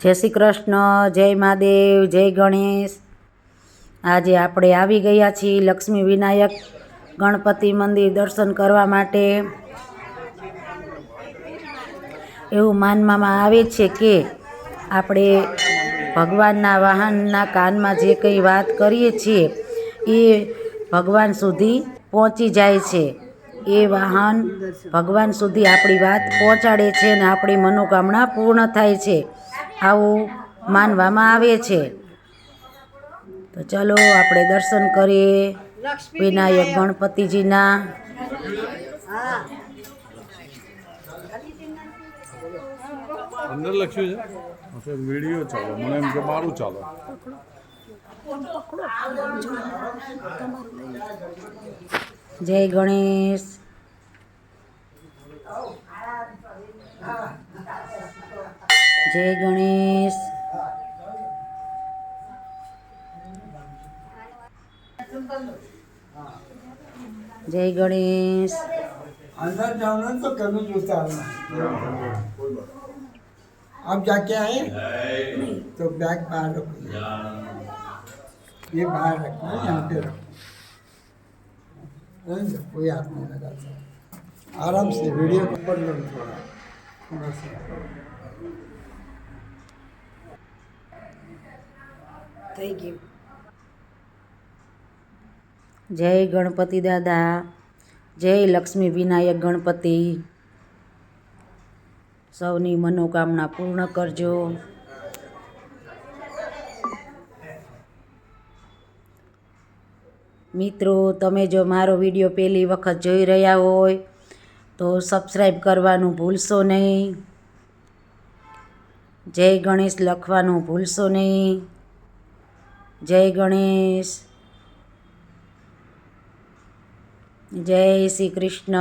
જય શ્રી કૃષ્ણ, જય મહાદેવ, જય ગણેશ. આજે આપણે આવી ગયા છીએ લક્ષ્મી વિનાયક ગણપતિ મંદિર દર્શન કરવા માટે. એવું માનવામાં આવે છે કે આપણે ભગવાનના વાહનના કાનમાં જે કંઈ વાત કરીએ છીએ, એ ભગવાન સુધી પહોંચી જાય છે. એ વાહન ભગવાન સુધી આપણી વાત પહોંચાડે છે અને આપણી મનોકામના પૂર્ણ થાય છે. આવું માનવામાં આવે છે. તો ચલો આપણે દર્શન કરીએ વિનાયક ગણપતિજીના. અંદર લખ્યું છે? વીડિયો ચાલો. મને એમ કે મારું ચાલો. જય ગણેશ. જય ગણેશ જય ગણેશ अंदर जाना तो कभी जूता आप जाके आए तो बैग बाहर रखो ये बाहर रखना यहाँ पे रखो रहने दो, कोई हाथ नहीं लगाता आराम से वीडियो को पढ़ लो थोड़ा थोड़ा सा થઈ ગયું જય ગણપતિ દાદા, જય લક્ષ્મી વિનાયક ગણપતિ. સૌની મનોકામના પૂર્ણ કરજો. મિત્રો, તમે જો મારો વીડિયો પહેલી વખત જોઈ રહ્યા હોય, તો સબસ્ક્રાઈબ કરવાનું ભૂલશો નહીં. જય ગણેશ લખવાનું ભૂલશો નહીં. જય ગણેશ. જય શ્રી કૃષ્ણ.